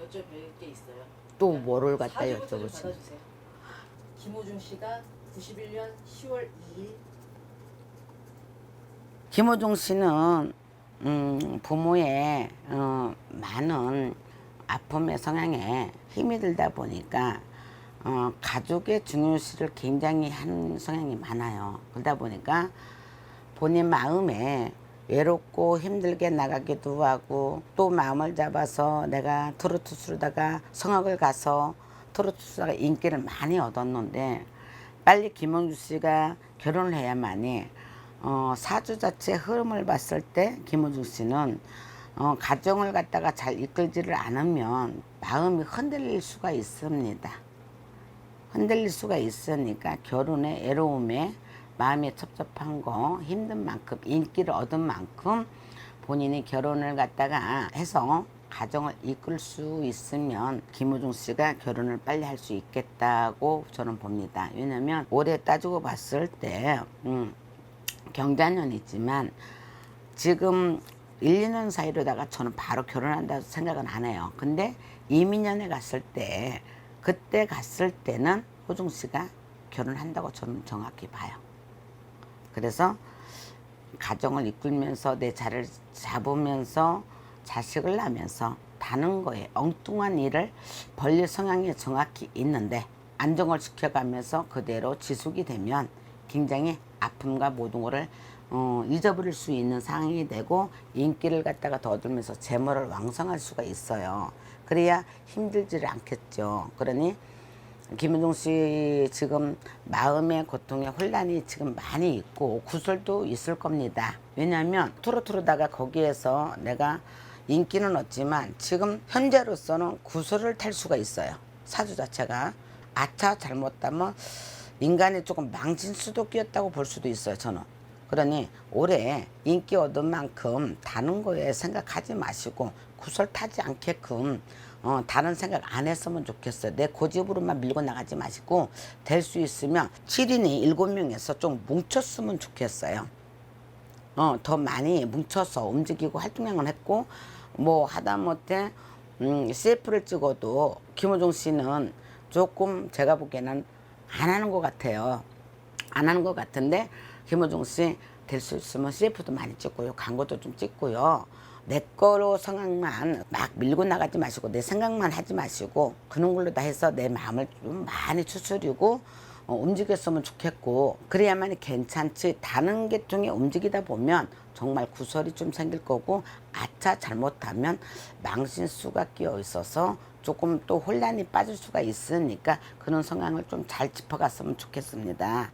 여쭤볼 게 있어요. 또 뭐를 갖다 사주부터 좀 여쭤보시는 받아주세요. 김호중 씨가 91년 10월 2일 김호중 씨는 음, 부모의 어, 많은 아픔의 성향에 힘이 들다 보니까 어, 가족의 중요시를 굉장히 하는 성향이 많아요. 그러다 보니까 본인 마음에 외롭고 힘들게 나가기도 하고 또 마음을 잡아서 내가 트로트스로다가 성악을 가서 트로트스다가 인기를 많이 얻었는데 빨리 김홍주 씨가 결혼을 해야만이 어, 사주 자체의 흐름을 봤을 때 김호중 씨는 어, 가정을 갖다가 잘 이끌지를 않으면 마음이 흔들릴 수가 있습니다. 흔들릴 수가 있으니까 결혼의 애로움에 마음이 섭섭한 거 힘든 만큼 인기를 얻은 만큼 본인이 결혼을 갖다가 해서 가정을 이끌 수 있으면 김호중 씨가 결혼을 빨리 할 수 있겠다고 저는 봅니다. 왜냐면 올해 따지고 봤을 때 음, 경자년이지만 지금 1, 2년 사이로다가 저는 바로 결혼한다고 생각은 안 해요. 근데 이민년에 갔을 때 그때 갔을 때는 호중 씨가 결혼한다고 저는 정확히 봐요. 그래서 가정을 이끌면서 내 자를 잡으면서 자식을 낳으면서 다는 거에 엉뚱한 일을 벌릴 성향이 정확히 있는데 안정을 지켜가면서 그대로 지속이 되면 굉장히 아픔과 모든 거를 어, 잊어버릴 수 있는 상황이 되고 인기를 갖다가 더 얻으면서 재물을 왕성할 수가 있어요. 그래야 힘들지를 않겠죠. 그러니 김은종 씨 지금 마음의 고통에 혼란이 지금 많이 있고 구설도 있을 겁니다. 왜냐하면 트로트로다가 거기에서 내가 인기는 얻지만 지금 현재로서는 구설을 탈 수가 있어요. 사주 자체가 아차 잘못하면 인간이 조금 망친 수도 끼었다고 볼 수도 있어요. 저는. 그러니 올해 인기 얻은 만큼 다른 거에 생각하지 마시고 구설 타지 않게끔 어, 다른 생각 안 했으면 좋겠어요. 내 고집으로만 밀고 나가지 마시고 될 수 있으면 7인이 7명에서 좀 뭉쳤으면 좋겠어요. 어, 더 많이 뭉쳐서 움직이고 활동량을 했고 뭐 하다못해 음, CF를 찍어도 김호중 씨는 조금 제가 보기에는 안 하는 것 같아요. 안 하는 것 같은데 김호중 씨 될 수 있으면 CF도 많이 찍고요. 광고도 좀 찍고요. 내 거로 성향만 막 밀고 나가지 마시고 내 생각만 하지 마시고 그런 걸로 다 해서 내 마음을 좀 많이 추스리고 어, 움직였으면 좋겠고 그래야만 괜찮지 다른 계통에 움직이다 보면 정말 구설이 좀 생길 거고 아차 잘못하면 망신수가 끼어 있어서 조금 또 혼란이 빠질 수가 있으니까 그런 성향을 좀 잘 짚어갔으면 좋겠습니다.